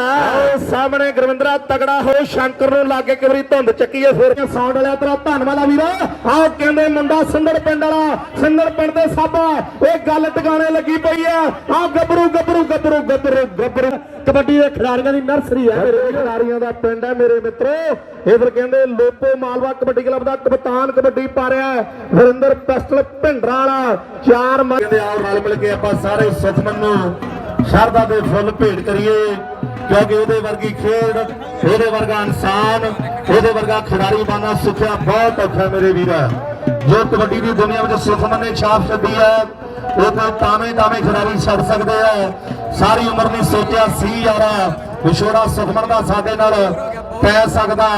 ਆਓ ਸਾਹਮਣੇ ਗੁਰਵਿੰਦਰਾ ਤਗੜਾ ਹੋ ਸ਼ੰਕਰ ਨੂੰ ਲਾਗੇ ਕਿ ਵਾਰੀ ਧੁੰਦ ਚੱਕੀਏ ਫਿਰ। ਸਾਊਂਡ ਵਾਲਿਆ ਤੇਰਾ ਧੰਨਵਾਦ ਆ ਵੀਰਾ। ਆਓ ਕਹਿੰਦੇ ਮੁੰਡਾ ਸਿੰਦਰ ਪਿੰਡ ਵਾਲਾ ਸਿੰਦਰ ਪਿੰਡ ਦੇ ਸਾਬਾ ਇਹ ਗੱਲ ਟਿਕਾਣੇ ਲੱਗੀ ਪਈ ਆ। ਆ ਗੱਭਰੂ ਗੱਭਰੂ ਗੱਭਰੂ ਗੱਭਰੂ ਗੱਭਰੂ। ਕਬੱਡੀ ਦੇ ਖਿਡਾਰੀਆਂ ਦੀ ਨਰਸਰੀ ਹੈ ਮੇਰੇ ਖਿਡਾਰੀਆਂ ਦਾ ਪਿੰਡ ਹੈ ਮੇਰੇ ਮਿੱਤਰੋ। ਇਧਰ ਕਹਿੰਦੇ ਲੋਪੋ ਮਾਲਵਾ ਕਬੱਡੀ ਕਲੱਬ ਦਾ ਕਪਤਾਨ ਕਬੱਡੀ ਪਾ ਰਿਹਾ ਵਰਿੰਦਰ ਪਿਸਟਲ ਭਿੰਡਰਾ ਵਾਲਾ ਚਾਰ ਕਹਿੰਦੇ ਆਓ ਰਲ ਮਿਲ ਕੇ ਆਪਾਂ ਸਾਰੇ ਸੁਖਮਨ ਨੂੰ ਸ਼ਰਧਾ ਦੇ ਫੁੱਲ ਭੇਟ ਕਰੀਏ। ਕਿਉਂਕਿ ਉਹਦੇ ਵਰਗੀ ਖੇਡ, ਉਹਦੇ ਵਰਗਾ ਇਨਸਾਨ, ਉਹਦੇ ਵਰਗਾ ਖਿਡਾਰੀ ਬਣਨਾ ਸਿੱਖਿਆ ਬਹੁਤ ਔਖਾ ਮੇਰੇ ਵੀਰਾ। ਜੋ ਕਬੱਡੀ ਦੀ ਦੁਨੀਆ ਵਿੱਚ ਸੁਖਮਨ ਨੇ ਛਾਪ ਛੱਡੀ ਹੈ, ਉਹ ਕੋਈ ਤਾਵੇਂ ਤਾਵੇਂ ਖਿਡਾਰੀ ਛੱਡ ਸਕਦੇ ਆ ਸਾਰੀ ਉਮਰ ਨੇ ਸੋਚਿਆ ਸੀ ਯਾਰਾ, ਵਿਛੋੜਾ ਸੁਖਮਨ ਦਾ ਸਾਡੇ ਨਾਲ ਪੈ ਸਕਦਾ।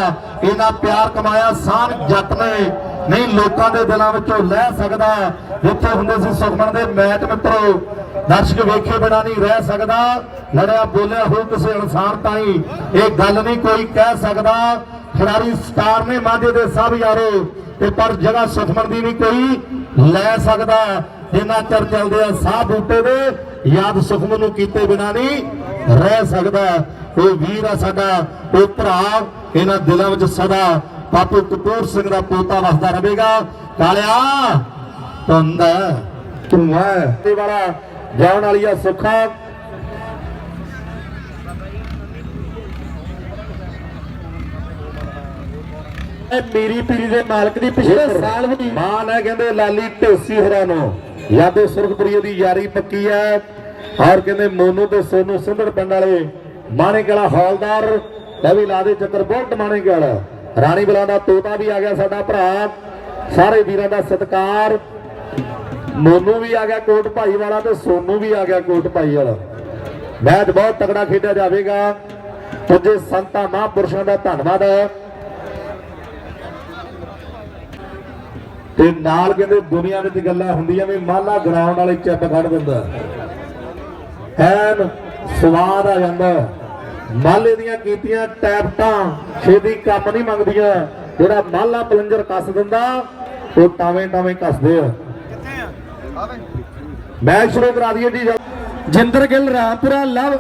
ਇਹਨਾਂ ਪਿਆਰ ਕਮਾਇਆ ਸਾਨ ਜੱਟ ਨੇ। ਨਹੀਂ, ਲੋਕਾਂ ਦੇ ਦਿਲਾਂ ਵਿੱਚੋਂ ਲੈ ਸਕਦਾ। ਜਿੱਥੇ ਹੁੰਦੇ ਸੀ ਸੁਖਮਨ ਦੇ ਮੈਚ ਮਿੱਤਰੋ, ਦਰਸ਼ਕ ਵੇਖੇ ਬਿਨਾ ਨਹੀਂ ਰਹਿ ਸਕਦਾ। ਲੜਿਆ ਬੋਲਿਆ ਹੋ ਕਿਸੇ ਇਨਸਾਨ ਤਾਈ, ਇਹ ਗੱਲ ਨਹੀਂ ਕੋਈ ਕਹਿ ਸਕਦਾ। ਖਿਡਾਰੀ ਸਟਾਰ ਨੇ ਮਾਝੇ ਦੇ ਸਭ ਯਾਰੋ, ਤੇ ਪਰ ਜਗ੍ਹਾ ਸੁਖਮਨ ਦੀ ਨਹੀਂ ਕੋਈ ਲੈ ਸਕਦਾ। ਜਿੰਨਾ ਚਿਰ ਚੱਲਦੇ ਆ ਸਾਹ ਬੂਟੇ ਦੇ, ਯਾਦ ਸੁਖਮਨ ਨੂੰ ਕੀਤੇ ਬਿਨਾ ਨਹੀਂ ਰਹਿ ਸਕਦਾ। ਉਹ ਵੀਰ ਆ ਸਾਡਾ, ਉਹ ਭਰਾ, ਇਹਨਾਂ ਦਿਲਾਂ ਵਿੱਚ ਸਦਾ ਬਾਪੂ ਕਪੂਰ ਸਿੰਘ ਦਾ ਪੋਤਾ ਵਸਦਾ ਰਹੇਗਾ। ਕਾਲਿਆ ਤੁੰਦ ਤੂੰ ਹੈ ਤੇ ਵਾਲਾ ਜਾਣ ਵਾਲੀ ਆ ਸੁੱਖਾ ਮੇਰੀ ਪੀੜੀ ਦੇ ਮਾਲਕ ਦੀ ਪਿਛਲੇ ਸਾਲ ਵੀ ਮਾਨ ਹੈ ਕਹਿੰਦੇ ਲਾਲੀ ਢੋਸੀ ਹਰਾਂ ਨੂੰ। ਯਾਦੋ ਸੁਰਖਪੁਰੀ ਦੀ ਯਾਰੀ ਪੱਕੀ ਹੈ। ਔਰ ਕਹਿੰਦੇ ਮੋਨੂ ਤੇ ਸੋਨੂ ਸਿੰਧੜ ਪਿੰਡ ਵਾਲੇ ਮਾਣੇਕਲਾ ਹੌਲਦਾਰ ਲੈ ਵੀ ਲਾ ਦੇ ਚੱਕਰ ਬਹੁਤ ਮਾਣੇਕਲ ਰਾਣੀ ਬਲਾ ਦਾ ਤੋਤਾ ਵੀ ਆ ਗਿਆ ਸਾਡਾ ਭਰਾ। ਸਾਰੇ ਵੀਰਾਂ ਦਾ ਸਤਿਕਾਰ। ਮੋਨੂ ਵੀ ਆ ਗਿਆ ਕੋਟ ਭਾਈ ਵਾਲਾ ਤੇ ਸੋਨੂ ਵੀ ਆ ਗਿਆ ਕੋਟ ਭਾਈ ਵਾਲਾ। ਮੈਚ ਬਹੁਤ ਤਕੜਾ ਖੇਡਿਆ ਜਾਵੇਗਾ। ਪੁੱਜੇ ਸੰਤਾਂ ਮਹਾਂਪੁਰਸ਼ਾਂ ਦਾ ਧੰਨਵਾਦ। ਹੈ ਤੇ ਨਾਲ ਕਹਿੰਦੇ ਦੁਨੀਆ ਵਿੱਚ ਗੱਲਾਂ ਹੁੰਦੀਆਂ ਵੀ ਮਾਲਾ ਗਰਾਊਂਡ ਵਾਲੇ ਚੱਪ ਖੜ ਦਿੰਦਾ। ਐਨ ਸਵਾਦ ਆ ਜਾਂਦਾ। ਮਾਲੇ ਦੀਆਂ ਕੀਤੀਆਂ ਟੈਪਟਾਂ ਛੇਦੀ ਕੰਮ ਨਹੀਂ ਮੰਗਦੀਆਂ। ਜਿਹੜਾ ਮਾਲਾ ਪਲੰਜਰ ਕੱਸ ਦਿੰਦਾ ਉਹ ਟਾਵੇਂ ਟਾਵੇਂ ਕੱਸਦੇ ਆ। ਮੈਚ ਸ਼ੁਰੂ ਕਰਾ ਦਈਏ ਜੀ ਜਿੰਦਰ ਗਿੱਲ ਰਾਮਪੁਰਾ ਲਵ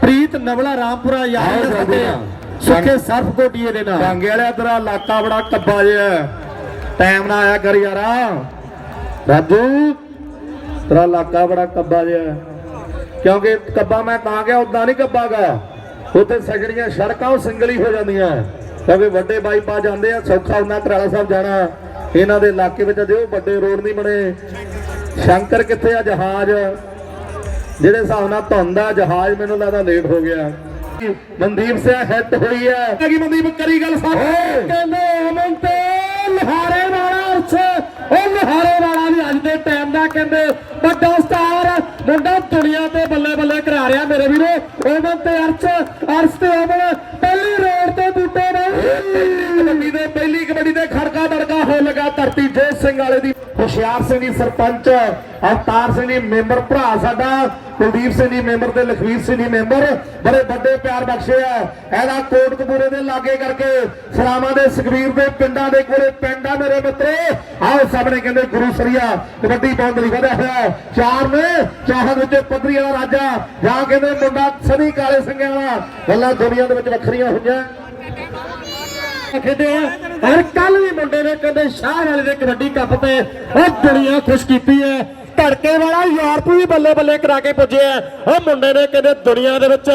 ਪ੍ਰੀਤ ਨਵਲਾ ਰਾਮਪੁਰਾ ਯਾਰ ਜਲਦੀ ਨਾਲ। ਸੁੱਖੇ ਸਰਫ ਕੋਟੀਏ ਦੇ ਨਾਲ। ਟਾਂਗੇ ਵਾਲਿਆ ਤੇਰਾ ਇਲਾਕਾ ਬੜਾ ਕੱਬਾ ਜਿਹਾ। ਟਾਈਮ ਨਾਲ ਆਇਆ ਕਰ ਯਾਰਾ। ਰਾਜੂ ਤੇਰਾ ਇਲਾਕਾ ਬੜਾ ਕੱਬਾ ਜਿਹਾ। ਕਿਉਂਕਿ ਕੱਬਾ ਮੈਂ ਤਾਂ ਗਿਆ ਉਦਾਂ ਨਹੀਂ ਕੱਬਾਗਾ। ਉੱਥੇ ਸਜਣੀਆਂ ਸੜਕਾਂ ਉਹ ਸਿੰਗਲ ਹੀ ਹੋ ਜਾਂਦੀਆਂ। ਕਿਉਂਕਿ ਵੱਡੇ ਬਾਈਪਾਸ ਜਾਂਦੇ ਆ ਸੌਖਾ ਉਹਨਾਂ ਕਰਾਲਾ ਸਾਹਿਬ ਜਾਣਾ। ਇਹਨਾਂ ਦੇ ਇਲਾਕੇ ਵਿੱਚ ਅਜੇ ਉਹ ਵੱਡੇ ਰੋਡ ਨਹੀਂ ਬਣੇ। ਸ਼ੰਕਰ ਕਿੱਥੇ ਆ? ਜਹਾਜ਼। ਜਿਹੜੇ ਹਿਸਾਬ ਨਾਲ ਧੁੰਦ ਜਹਾਜ਼ ਮੈਨੂੰ ਲੱਗਦਾ ਲੇਟ ਹੋ ਗਿਆ। ਮਨਦੀਪ ਸਿੰਘ ਹਿੱਟ ਹੋਈ ਹੈ ਕਿ ਮਨਦੀਪ ਕਰੀ ਗੱਲ ਸਾਹਮਣੇ ਕਹਿੰਦੇ ਅਮਨ ਤੇ ਲਹਾਰੇ ਵਾਲਾ ਅਰਸ਼। ਉਹ ਲਹਾਰੇ ਵਾਲਾ ਵੀ ਅੱਜ ਦੇ ਟਾਈਮ ਦਾ ਕਹਿੰਦੇ ਵੱਡਾ ਸਟਾਰ ਮੁੰਡਾ ਦੁਨੀਆ ਤੇ ਬੱਲੇ ਬੱਲੇ ਕਰਾ ਰਿਹਾ ਮੇਰੇ ਵੀਰੋ। ਅਮਨ ਤੇ ਅਰਸ਼ ਅਰਸ਼ ਤੇ ਅਮਨ, ਪਹਿਲੀ ਰੋਡ ਤੇ ਕਬੱਡੀ ਦੇ ਪਹਿਲੀ ਕਬੱਡੀ ਦੇ ਖੜਕਾ ਦੜਕਾ ਹੋ ਲਗਾ ਧਰਤੀ ਜੋਤ ਸਿੰਘ ਵਾਲੇ ਦੀ। ਹੁਸ਼ਿਆਰ ਸਿੰਘ ਦੀ ਸਰਪੰਚ, ਅਵਤਾਰ ਸਿੰਘ ਜੀ ਮੈਂਬਰ ਭਰਾ ਸਾਡਾ, ਕੁਲਦੀਪ ਸਿੰਘ ਜੀ ਮੈਂਬਰ ਤੇ ਲਖਵੀਰ ਸਿੰਘ ਜੀ ਮੈਂਬਰ। ਬੜੇ ਵੱਡੇ ਪਿਆਰ ਬਖਸ਼ੇ ਆ। ਇਹਦਾ ਕੋਟਕਪੂਰੇ ਦੇ ਲਾਗੇ ਕਰਕੇ ਸਲਾਮਾਂ ਦੇ ਸੁਖਵੀਰ ਦੇ ਪਿੰਡਾਂ ਦੇ ਕੋਲੇ ਪਿੰਡ ਆ ਮੇਰੇ ਮਿੱਤਰੋ। ਆਓ ਸਾਹਮਣੇ ਕਹਿੰਦੇ ਗੁਰੂ ਸਰੀਆ, ਕਬੱਡੀ ਪਾਉਣ ਵਧਿਆ ਹੋਇਆ ਚਾਰ ਨੇ ਚਾਹਤ ਵਿੱਚ ਪੱਧਰੀ ਵਾਲਾ ਰਾਜਾ। ਜਾਂ ਕਹਿੰਦੇ ਮੁੰਡਾ ਸਨੀ ਕਾਲੇ ਸਿੰਘਾਂ ਵਾਲਾ। ਗੱਲਾਂ ਦੁਨੀਆ ਦੇ ਵਿੱਚ ਵੱਖਰੀਆਂ ਹੋਈਆਂ। ਖੇਡਿਆ ਹਰ ਕੱਲ ਵੀ ਮੁੰਡੇ ਨੇ ਕਹਿੰਦੇ ਸ਼ਾਹ ਵਾਲੇ ਦੇ ਕਬੱਡੀ ਕੱਪ ਤੇ ਉਹ ਦੁਨੀਆ ਖੁਸ਼ ਕੀਤੀ ਹੈ ਧੜਕੇ ਵਾਲਾ ਯੂਰਪ ਵੀ ਬੱਲੇ ਬੱਲੇ ਕਰਾ ਕੇ ਪੁੱਜਿਆ ਉਹ ਮੁੰਡੇ ਨੇ ਕਹਿੰਦੇ ਦੁਨੀਆ ਦੇ ਵਿੱਚ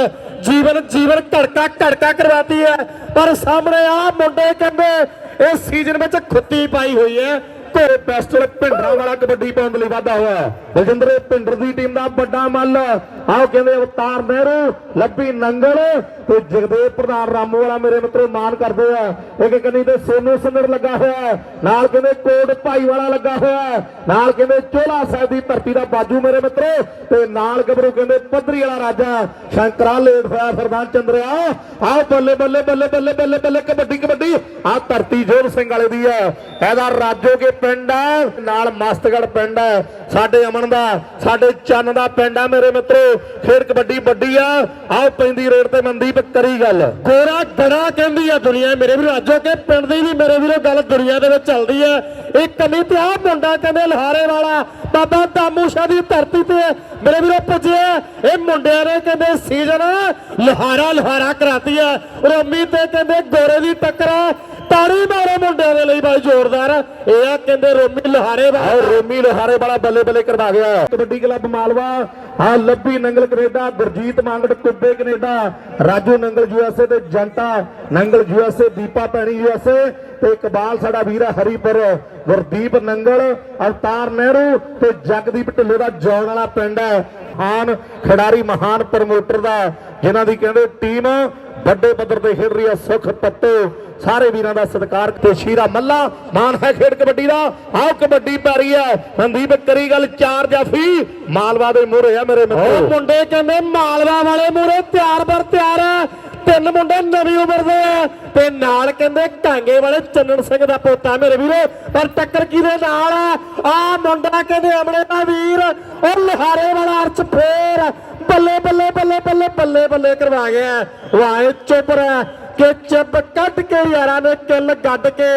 ਜੀਵਨ ਜੀਵਨ ਧੜਕਾ ਧੜਕਾ ਕਰਵਾਤੀ ਹੈ ਪਰ ਸਾਹਮਣੇ ਆ ਮੁੰਡੇ ਕਹਿੰਦੇ ਇਸ ਸੀਜ਼ਨ ਵਿੱਚ ਖੁੱਤੀ ਪਾਈ ਹੋਈ ਹੈ ਘੋੜੇ ਪੈਸਟਲ ਭਿੰਡਰਾ ਵਾਲਾ ਕਬੱਡੀ ਪਾਉਣ ਲਈ ਵਾਧਾ ਹੋਇਆ ਬਲਜਿੰਦਰ, ਭਿੰਡਰ ਦੀ ਟੀਮ ਦਾ ਵੱਡਾ ਮੱਲ। ਆਓ ਕਹਿੰਦੇ ਅਵਤਾਰ ਨਹਿਰੂ, ਲੱਭੀ ਨੰਗਲ। ਤੇ ਜਗਦੇਵ ਪ੍ਰਧਾਨ ਰਾਮੂ ਵਾਲਾ ਮੇਰੇ ਮਿੱਤਰੋ ਮਾਨ ਕਰਦੇ ਆ। ਇੱਕ ਕੰਨੀ ਤੇ ਸੋਨੂ ਸਿੰਗੜ ਲੱਗਾ ਹੋਇਆ ਹੈ। ਨਾਲ ਕਹਿੰਦੇ ਕੋਟ ਭਾਈ ਵਾਲਾ ਲੱਗਾ ਹੋਇਆ ਹੈ। ਨਾਲ ਕਹਿੰਦੇ ਚੋਲਾ ਸਾਹਿਬ ਦੀ ਧਰਤੀ ਦਾ ਬਾਜੂ ਮੇਰੇ ਮਿੱਤਰੋ। ਤੇ ਨਾਲ ਗੱਭਰੂ ਕਹਿੰਦੇ ਪੱਧਰੀ ਵਾਲਾ ਰਾਜਾ। ਸ਼ੰਕਰਾ ਲੇਟ ਹੋਇਆ ਸਰਦਾਰ ਚੰਦਰਿਆ। ਆਓ ਬੱਲੇ ਬੱਲੇ ਬੱਲੇ ਬੱਲੇ ਬੱਲੇ ਬੱਲੇ ਕਬੱਡੀ ਕਬੱਡੀ। ਆਹ ਧਰਤੀ ਜੋਰ ਸਿੰਘ ਵਾਲੇ ਦੀ ਹੈ। ਇਹਦਾ ਰਾਜੋ ਕੇ ਪਿੰਡ ਹੈ। ਨਾਲ ਮਸਤਗੜ ਪਿੰਡ ਹੈ। ਸਾਡੇ ਅਮਨ ਦਾ, ਸਾਡੇ ਚੰਨ ਦਾ ਪਿੰਡ ਹੈ ਮੇਰੇ ਮਿੱਤਰੋ। ਖੇਡ ਕਬੱਡੀ ਵੱਡੀ ਆ। ਆਓ ਪੈਂਦੀ ਰੇਡ ਤੇ ਮੰਦੀ ਮਨਦੀਪ ਕਰੀ ਗੱਲ। ਗੋਰਾ ਗੜਾ ਕਹਿੰਦੀ ਆ ਦੁਨੀਆ ਮੇਰੇ ਵੀਰੋ ਅੱਜੋ ਕੇ ਪਿੰਡ ਦੀ ਵੀ ਮੇਰੇ ਵੀਰੋ ਗੱਲ ਦੁਨੀਆ ਦੇ ਵਿੱਚ ਚੱਲਦੀ ਆ। ਇਹ ਕੱਲੀ ਤੇ ਆ ਮੁੰਡਾ ਕਹਿੰਦੇ ਲਹਾਰੇ ਵਾਲਾ, ਬਾਬਾ ਦਾਮੂ ਸ਼ਾਹ ਦੀ ਧਰਤੀ ਤੇ ਮੇਰੇ ਵੀਰੋ ਪੁੱਜਿਆ। ਇਹ ਮੁੰਡਿਆਂ ਨੇ ਕਹਿੰਦੇ ਸੀਜ਼ਨ ਲਹਾਰਾ ਲਹਾਰਾ ਕਰਾਤੀ ਆ। ਰੋਮੀ ਤੇ ਕਹਿੰਦੇ ਗੋਰੇ ਦੀ ਟੱਕਰ ਤਾੜੀ ਮਾਰੋ ਮੁੰਡਿਆਂ ਦੇ ਲਈ ਬਾਈ ਜ਼ੋਰਦਾਰ। ਇਹ ਆ ਕਹਿੰਦੇ ਰੋਮੀ ਲਹਾਰੇ ਵਾਲਾ। ਰੋਮੀ ਲੋਹਾਰੇ ਵਾਲਾ ਬੱਲੇ ਬੱਲੇ ਕਰਵਾ ਗਿਆ। ਕਬੱਡੀ ਕਲੱਬ ਮਾਲਵਾ ਹਾਂ Labhi Nangal Canada Gurjit Mangar Kubbe Canada Raju Nangal USA ਤੇ ਜੰਟਾ ਨੰਗਲ ਯੂਐਸਏ ਦੀਪਾ ਪੈਣੀ ਯੂਐਸਏ ਤੇ ਇਕਬਾਲ ਸਾਡਾ ਵੀਰ ਆ ਹਰੀਪੁਰ ਗੁਰਦੀਪ ਨੰਗਲ ਅਵਤਾਰ ਨਹਿਰੂ ਤੇ ਜਗਦੀਪ ਢਿੱਲੋਂ ਦਾ ਜੌਨ ਵਾਲਾ ਪਿੰਡ ਹੈ। ਹਾਨ ਖਿਡਾਰੀ ਮਹਾਨ ਪ੍ਰਮੋਟਰ ਦਾ ਜਿਨ੍ਹਾਂ ਦੀ ਕਹਿੰਦੇ ਟੀਮ ਵੱਡੇ ਪੱਧਰ ਤੇ ਖੇਡ ਰਹੀ ਹੈ ਸੁਖ ਪੱਤੋ। ਸਾਰੇ ਵੀਰਾਂ ਦਾ ਸਤਿਕਾਰ ਤੇ ਸ਼ੀਰਾ ਮੱਲਾ। ਮਾਨ ਹੈ ਖੇਡ ਕਬੱਡੀ ਦਾ। ਆਓ ਕਬੱਡੀ ਪੈਰੀ ਹੈ। ਮਨਦੀਪ ਕਰੀ ਗੱਲ ਚਾਰ ਜਾਫੀ ਮਾਲਵਾ ਦੇ ਮੂਹਰੇ ਆ ਮੇਰੇ ਉਹ ਮੁੰਡੇ ਕਹਿੰਦੇ ਮਾਲਵਾ ਵਾਲੇ ਮੂਰੇ ਤਿਆਰ ਬਰ ਤਿਆਰ ਆ ਤਿੰਨ ਮੁੰਡੇ ਨਵੀਂ ਉਮਰ ਦੇ ਆ। ਤੇ ਨਾਲ ਕਹਿੰਦੇ ਕਾਂਗੇ ਵਾਲੇ ਚੰਨਣ ਸਿੰਘ ਦਾ ਪੋਤਾ ਮੇਰੇ ਵੀਰੋ। ਪਰ ਟੱਕਰ ਕਿਹਦੇ ਨਾਲ ਆ ਆ ਮੁੰਡਾ ਕਹਿੰਦੇ ਅਮਲੇ ਦਾ ਵੀਰ। ਉਹ ਲਿਹਾਰੇ ਵਾਲਾ ਅਰਚ ਫੇਰ ਬੱਲੇ ਬੱਲੇ ਬੱਲੇ ਬੱਲੇ ਬੱਲੇ ਬੱਲੇ ਕਰਵਾ ਗਿਆ। ਵਾਏ ਚੁੱਪ ਰਹਿ, ਕਿ ਚੱਬ ਕੱਢ ਕੇ ਯਾਰਾਂ ਨੇ ਕਿੱਲ ਗੱਡ ਕੇ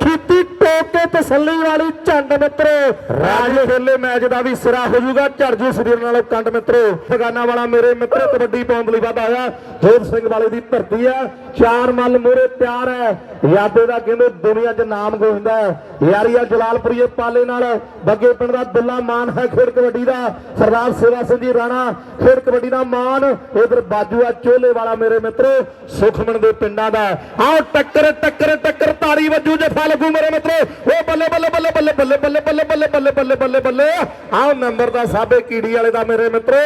ਖੀਤੀ ਟੋਕ ਕੇ ਤਸੱਲੀ ਵਾਲੀ ਝੰਡ ਮਿੱਤਰੋ। ਰਾਜ ਖੇਲੇ ਮੈਚ ਦਾ ਵੀ ਸਿਰਾ ਹੋ ਜਾਊਗਾ। ਝੜਜੂ ਸਰੀਰ ਨਾਲੋਂ ਕੰਡ ਮਿੱਤਰੋ। ਫਗਾਨਾ ਵਾਲਾ ਮੇਰੇ ਮਿੱਤਰ, ਕਬੱਡੀ ਪਾਉਣ ਲਈ ਵੱਧ ਆਇਆ ਜੋਰ ਸਿੰਘ ਵਾਲੇ ਦੀ ਧਰਤੀ ਹੈ ਚਾਰ ਮੱਲ ਮੂਰੇ ਤਿਆਰ ਹੈ। ਯਾਦੇ ਦਾ ਕਹਿੰਦੇ ਦੁਨੀਆ 'ਚ ਨਾਮ ਗੋਇੰਦਾ ਯਾਰੀਆ ਜਲਾਲਪੁਰੀਏ ਪਾਲੇ ਨਾਲ ਬੱਗੇ ਪਿੰਡ ਦਾ ਦੁੱਲਾ ਮਾਨ ਹੈ ਖੇਡ ਕਬੱਡੀ ਦਾ। ਸਰਦਾਰ ਸੇਵਾ ਸਿੰਘ ਜੀ ਰਾਣਾ, ਖੇਡ ਕਬੱਡੀ ਦਾ ਮਾਨ। ਇਧਰ ਆ ਚੋਲੇ ਵਾਲਾ ਮੇਰੇ ਮਿੱਤਰੋ। ਸੁਖਮਣ ਦੇ ਪਿੰਡਾਂ ਦਾ। ਆਓ ਟੱਕਰ ਟੱਕਰ ਟੱਕਰ ਤਾੜੀ ਵੱਜੂ ਜਫਾ ਲੱਗੂ ਮੇਰੇ ਮਿੱਤਰੋ ਓ ਬੱਲੇ ਬੱਲੇ ਬੱਲੇ ਬੱਲੇ ਬੱਲੇ ਬੱਲੇ ਬੱਲੇ ਬੱਲੇ ਬੱਲੇ ਬੱਲੇ ਬੱਲੇ ਬੱਲੇ ਆਓ ਨੰਬਰ ਦਾ ਸਾਬੇ ਕੀੜੀ ਵਾਲੇ ਦਾ ਮੇਰੇ ਮਿੱਤਰੋ